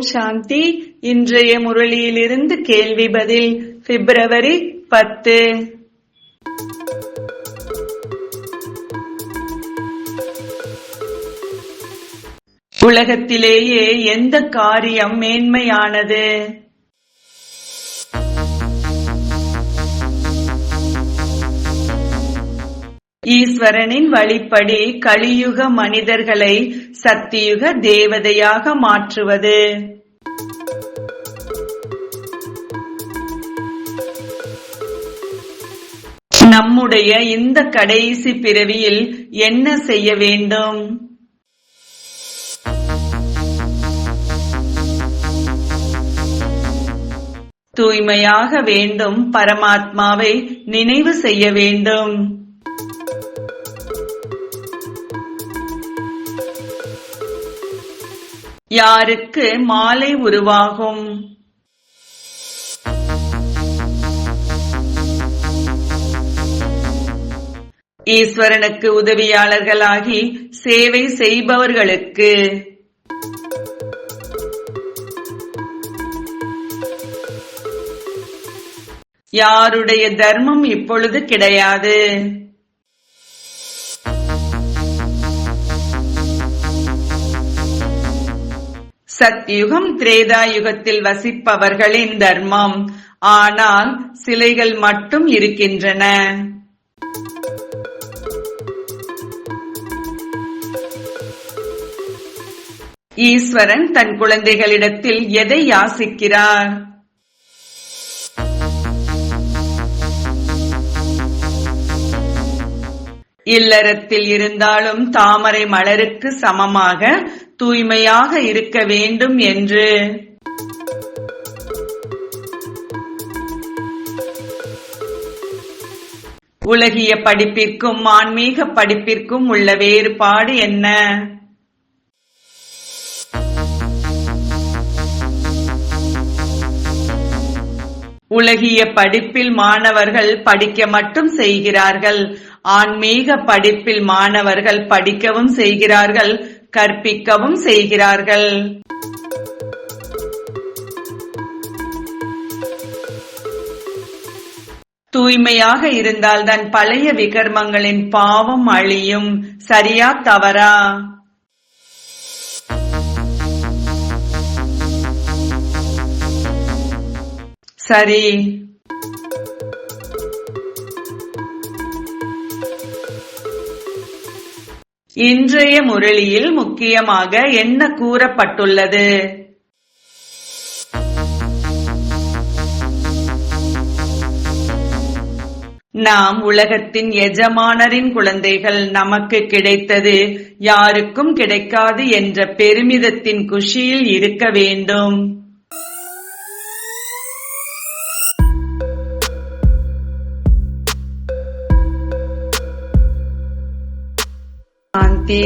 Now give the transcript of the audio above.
சாந்தி. இன்றைய முரளியிலிருந்து கேள்வி பதில் பிப்ரவரி பத்து. உலகத்திலேயே எந்த காரியம் மேன்மையானது? ஈஸ்வரனின் வழிப்படி கலியுக மனிதர்களை சத்தியுக தேவதையாக மாற்றுவது. நம்முடைய இந்த கடைசி பிறவியில் என்ன செய்ய வேண்டும்? தூய்மையாக வேண்டும் பரமாத்மாவை நினைவு செய்ய வேண்டும். யாருக்கு மாலை உருவாகும்? ஈஸ்வரனுக்கு உதவியாளர்களாகி சேவை செய்பவர்களுக்கு. யாருடைய தர்மம் இப்பொழுது கிடையாது. சத்யுகம் திரேதா யுகத்தில் வசிப்பவர்களின் தர்மம். ஆனால் சிலைகள் மட்டும் இருக்கின்றன. ஈஸ்வரன் தன் குழந்தைகளிடத்தில் எதை யாசிக்கிறார்? இல்லறத்தில் இருந்தாலும் தாமரை மலருக்கு சமமாக தூய்மையாக இருக்க வேண்டும் என்று. உலகிய படிப்பிற்கும் ஆன்மீக படிப்பிற்கும் உள்ள வேறுபாடு என்ன? உலகிய படிப்பில் மாணவர்கள் படிக்க மட்டும் செய்கிறார்கள். ஆன்மீக படிப்பில் மாணவர்கள் படிக்கவும் செய்கிறார்கள் கற்பிக்கவும் செய்கிறார்கள். தூய்மையாக இருந்தால்தான் பழைய விகர்மங்களின் பாவம் அழியும். சரியா தவறா? சரி. இன்றைய முரளியில் முக்கியமாக என்ன கூறப்பட்டுள்ளது? நாம் உலகத்தின் எஜமானரின் குழந்தைகள் நமக்கு கிடைத்தது யாருக்கும் கிடைக்காது என்ற பெருமிதத்தின் குஷியில் இருக்க வேண்டும். சாந்தி